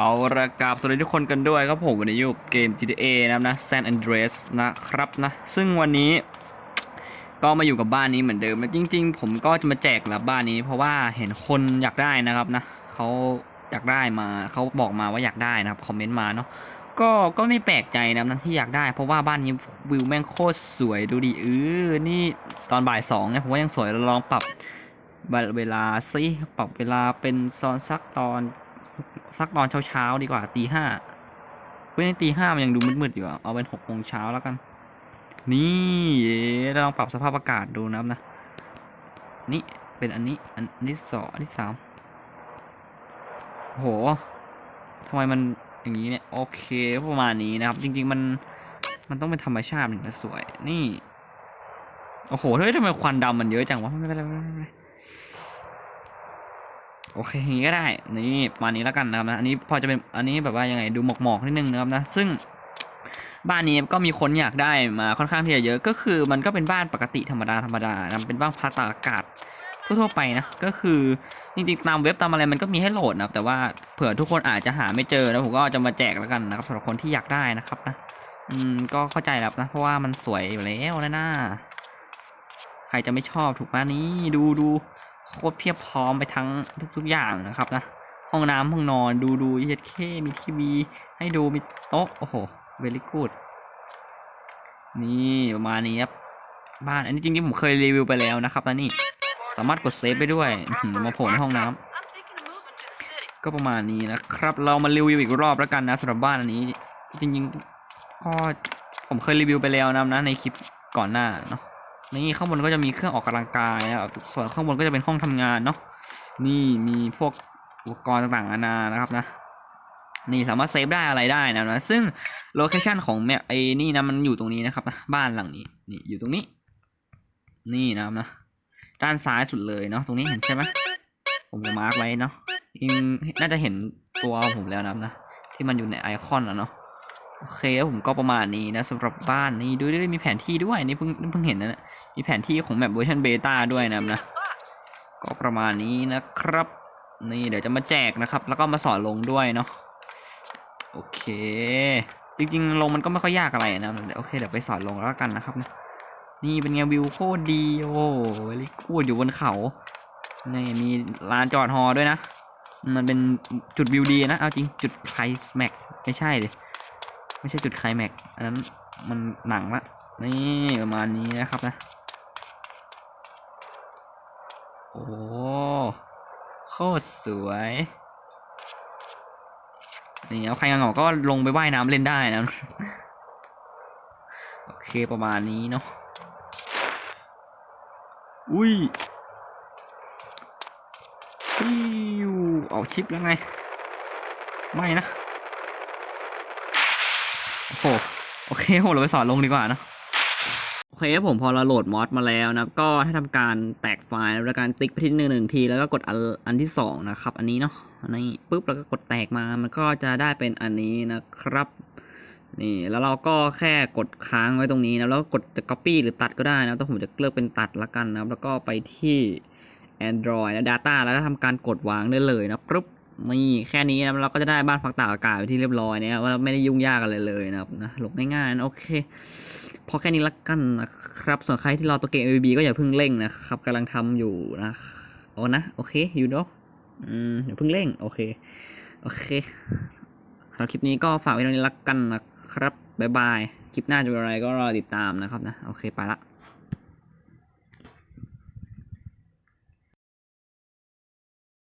เอาละกับสวัสดีทุกคนกันด้วยครับผมวันนี้อยู่เกม GTA นะครับนะ San Andreas นะครับนะ ซึ่งวันนี้ ก็มาอยู่กับบ้านนี้เหมือนเดิมนะจริง ๆ ผมก็จะมาแจกละบ้านนี้ เพราะว่าเห็นคนอยากได้นะครับนะเขาอยากได้มาเขาบอกมาว่าอยากได้นะครับคอมเมนต์มาเนาะก็ก็ไม่แปลกใจนะนะที่อยากได้ เพราะว่าบ้านนี้วิวแม่งโคตรสวยดูดิเออนี่ตอนบ่ายสองเนี่ยผมว่ายังสวยลองปรับเวลาซิปรับเวลาเป็นซอนสักตอน สักตอนเช้าๆดีกว่าตีห้าเฮ้ยตีห้ามันยังดูมืดๆอยู่เอาเป็นหกโมงเช้าแล้วกัน นี่เราลองปรับสภาพอากาศดูนะครับนะ นี่เป็นอันนี้อันนที่สองอันที่สามโหทำไมมันอย่างนี้เนี่ย โอเคประมาณนี้นะครับ จริง ๆ มันมันต้องเป็นธรรมชาติถึงจะสวย นี่ โอ้โหเฮ้ยทำไมควันดำมันเยอะจังวะไม่เป็นไรไม่เป็นไร โอเคอย่างนี้ก็ได้ นี่ประมาณนี้แล้วกันนะครับนะ อันนี้พอจะเป็น อันนี้แบบว่ายังไงดูหมอกๆนิดนึงนะครับนะ ซึ่งบ้านนี้ก็มีคนอยากได้มาค่อนข้างที่จะเยอะ ก็คือมันก็เป็นบ้านปกติธรรมดาธรรมดานะเป็นบ้านพัตากอากาศทั่วๆไปนะ ก็คือจริงๆตามเว็บตามอะไรมันก็มีให้โหลดนะครับแต่ว่าเผื่อทุกคนอาจจะหาไม่เจอแล้วผมก็จะมาแจกแล้วกันนะครับสำหรับคนที่อยากได้นะครับนะ อืมก็เข้าใจแล้วนะ เพราะว่ามันสวยอยู่แล้วนะน่าใครจะไม่ชอบถูกไหมนี่ดูดู โคตรเพียบพร้อมไปทั้งทุก ๆ อย่างนะครับนะ ห้องน้ำห้องนอนดูดูเย็ดเคมีทีวีให้ดูมีโต๊ะโอ้โหเวลิกูดนี่ประมาณนี้ครับบ้านอันนี้จริงๆผมเคยรีวิวไปแล้วนะครับแล้วนี่สามารถกดเซฟไปด้วยมาโผล่ในห้องน้ำก็ประมาณนี้นะครับ เรามารีวิวอีกรอบแล้วกันนะสำหรับบ้านอันนี้ จริงๆก็ผมเคยรีวิวไปแล้วนะนะในคลิปก่อนหน้าเนาะ นี่ข้างบนก็จะมีเครื่องออกกำลังกายนะครับส่วนข้างบนก็จะเป็นห้องทำงานเนาะนี่มีพวกอุปกรณ์ต่างๆนานานะครับนะนี่สามารถเซฟได้อะไรได้นะนะซึ่งโลเคชันของแมปไอ้นี่นะมันอยู่ตรงนี้นะครับนะบ้านหลังนี้นี่อยู่ตรงนี้ นี่นะครับนะด้านซ้ายสุดเลยเนาะตรงนี้เห็นใช่ไหมผมจะมาร์กไว้เนาะอิงน่าจะเห็นตัวผมแล้วนะครับนะที่มันอยู่ในไอคอนแล้วเนาะ โอเคแล้วผมก็ประมาณนี้นะสำหรับบ้านนี้ดูด้วยมีแผนที่ด้วยนี่เพิ่งเพิ่งเห็นนะมีแผนที่ของแมปเวอร์ชันเบต้าด้วยนะนะก็ประมาณนี้นะครับ นี่เดี๋ยวจะมาแจกนะครับ แล้วก็มาสอนลงด้วยเนาะโอเค จริงๆ ลงมันก็ไม่ค่อยยากอะไรนะโอเคเดี๋ยวไปสอนลงแล้วกันนะครับ นี่เป็นไงวิวโคตรดีโอ้เวลี่กูดอยู่บนเขานี่มีลานจอดฮอด้วยนะ มันเป็นจุดวิวดีนะเอาจริงจุดไคลแม็กไม่ใช่เลย ไม่ใช่จุดไคลแม็กอันนั้นมันหนังละนี่ประมาณนี้นะครับนะ โอ้โคตรสวย นี่เอาใครงเงาก็ลงไปว่ายน้ำเล่นได้นะ โอเคประมาณนี้เนาะ อุ้ยฟิวเอาชิปยังไง ไม่นะ โอ้โหโอเคผมเราไปสอนลงดีกว่านะโอเคครับผมพอเราโหลดมอดมาแล้วนะ ก็ให้ทำการแตกไฟล์แล้วการติ๊กไปที่หนึ่งหนึ่งที แล้วก็กดอันอันที่สองนะครับ อันนี้เนาะอันนี้ปุ๊บแล้วก็กดแตกมามันก็จะได้เป็นอันนี้นะครับ นี่แล้วเราก็แค่กดค้างไว้ตรงนี้นะแล้วก็กดจะ copy หรือตัดก็ได้นะแต่ผมจะเลือกเป็นตัดละกันนะแล้วก็ไปที่ Android นะ Data แล้วก็ทำการกดวางได้เลยนะปุ๊บ นี่แค่นี้นะเราก็จะได้บ้านพักตากอากาศไปที่เรียบร้อยเนี่ยว่าไม่ได้ยุ่งยากอะไรเลยนะครับนะหลบง่ายๆนะโอเค พอแค่นี้ละกันนะครับ ส่วนใครที่รอตัวเกม ABB ก็อย่าเพิ่งเร่งนะครับกำลังทำอยู่นะโอ้นะโอเคอยู่เนาะอืมอย่าเพิ่งเร่งโอเคโอเคสำหรับคลิปนี้ก็ฝากไว้ตรงนี้ละกันนะครับบ๊ายบายคลิปหน้าจะเป็นอะไรก็รอติดตามนะครับนะโอเคไปละ